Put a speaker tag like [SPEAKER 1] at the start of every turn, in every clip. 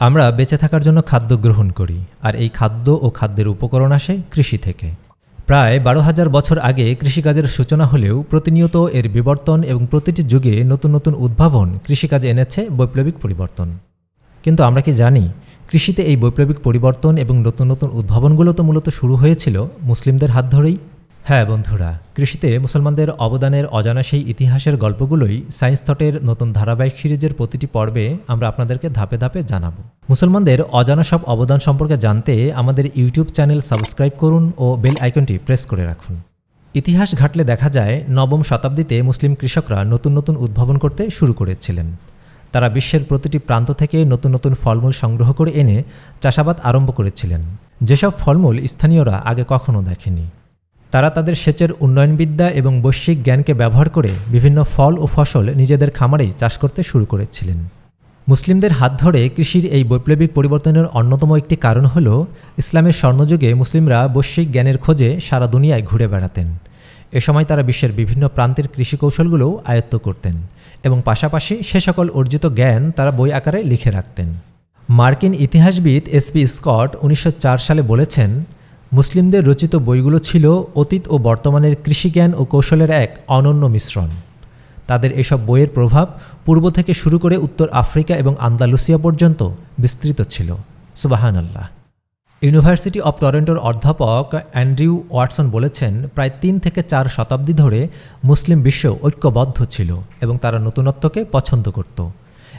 [SPEAKER 1] আমরা বেঁচে থাকার জন্য খাদ্য গ্রহণ করি, আর এই খাদ্য ও খাদ্যের উপকরণ আসে কৃষি থেকে। প্রায় বারো হাজার বছর আগে কৃষিকাজের সূচনা হলেও প্রতিনিয়ত এর বিবর্তন এবং প্রতিটি যুগে নতুন নতুন উদ্ভাবন কৃষিকাজে এনেছে বৈপ্লবিক পরিবর্তন। কিন্তু আমরা কি জানি, কৃষিতে এই বৈপ্লবিক পরিবর্তন এবং নতুন নতুন উদ্ভাবনগুলো তো মূলত শুরু হয়েছিল মুসলিমদের হাত ধরেই। হ্যাঁ বন্ধুরা, কৃষিতে মুসলমানদের অবদানের অজানা সেই ইতিহাসের গল্পগুলোই সায়েন্স থটের নতুন ধারাবাহিক সিরিজের প্রতিটি পর্বে আমরা আপনাদেরকে ধাপে ধাপে জানাব। মুসলমানদের অজানা সব অবদান সম্পর্কে জানতে আমাদের ইউটিউব চ্যানেল সাবস্ক্রাইব করুন ও বেল আইকনটি প্রেস করে রাখুন। ইতিহাস ঘাটলে দেখা যায়, নবম শতাব্দীতে মুসলিম কৃষকরা নতুন নতুন উদ্ভাবন করতে শুরু করেছিলেন। তারা বিশ্বের প্রতিটি প্রান্ত থেকে নতুন নতুন ফলমূল সংগ্রহ করে এনে চাষাবাদ আরম্ভ করেছিলেন। যেসব ফলমূল স্থানীয়রা আগে কখনো দেখেনি। তারা তাদের সেচের উন্নয়নবিদ্যা এবং বৈশ্বিক জ্ঞানকে ব্যবহার করে বিভিন্ন ফল ও ফসল নিজেদের খামারেই চাষ করতে শুরু করেছিলেন। মুসলিমদের হাত ধরে কৃষির এই বৈপ্লবিক পরিবর্তনের অন্যতম একটি কারণ হল ইসলামের স্বর্ণযুগে মুসলিমরা বৈশ্বিক জ্ঞানের খোঁজে সারা দুনিয়ায় ঘুরে বেড়াতেন। এ সময় তারা বিশ্বের বিভিন্ন প্রান্তের কৃষি কৌশলগুলোও আয়ত্ত করতেন এবং পাশাপাশি সে সকল অর্জিত জ্ঞান তারা বই আকারে লিখে রাখতেন। মার্কিন ইতিহাসবিদ এসপি স্কট উনিশশো চার সালে বলেছেন মুসলিমদের রচিত বইগুলো ছিল অতীত ও বর্তমানের কৃষিজ্ঞান ও কৌশলের এক অনন্য মিশ্রণ। তাদের এসব বইয়ের প্রভাব পূর্ব থেকে শুরু করে উত্তর আফ্রিকা এবং আন্দালুসিয়া পর্যন্ত বিস্তৃত ছিল। সুবাহান আল্লাহ ইউনিভার্সিটি অব টরেন্টোর অধ্যাপক অ্যান্ড্রিউ ওয়াটসন বলেছেন, প্রায় তিন থেকে চার শতাব্দী ধরে মুসলিম বিশ্ব ঐক্যবদ্ধ ছিল এবং তারা নতুনত্বকে পছন্দ করত।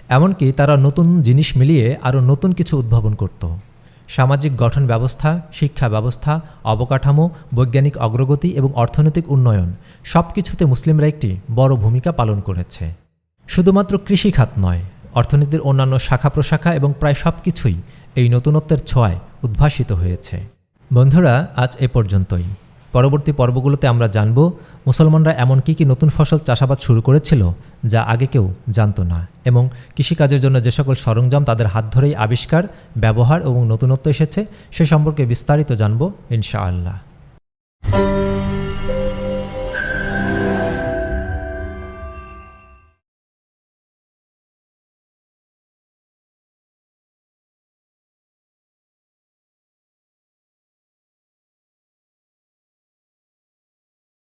[SPEAKER 1] এমনকি তারা নতুন জিনিস মিলিয়ে আরও নতুন কিছু উদ্ভাবন করত। সামাজিক গঠন ব্যবস্থা, শিক্ষা ব্যবস্থা, অবকাঠামো, বৈজ্ঞানিক অগ্রগতি এবং অর্থনৈতিক উন্নয়ন সব কিছুতে মুসলিমরা একটি বড় ভূমিকা পালন করেছে। শুধুমাত্র কৃষিখাত নয়, অর্থনীতির অন্যান্য শাখা প্রশাখা এবং প্রায় সব কিছুই এই নতুনত্বের ছোঁয়ায় উদ্ভাসিত হয়েছে। বন্ধুরা, আজ এ পর্যন্তই। পরবর্তী পর্বগুলোতে আমরা জানব, মুসলমানরা এমন কী কী নতুন ফসল চাষাবাদ শুরু করেছিল, যা আগে কেউ জানত না এবং কৃষিকাজের জন্য যে সকল সরঞ্জাম তাদের হাত ধরেই আবিষ্কার, ব্যবহার এবং নতুনত্ব এসেছে, সে সম্পর্কে বিস্তারিত জানব ইনশাআল্লাহ।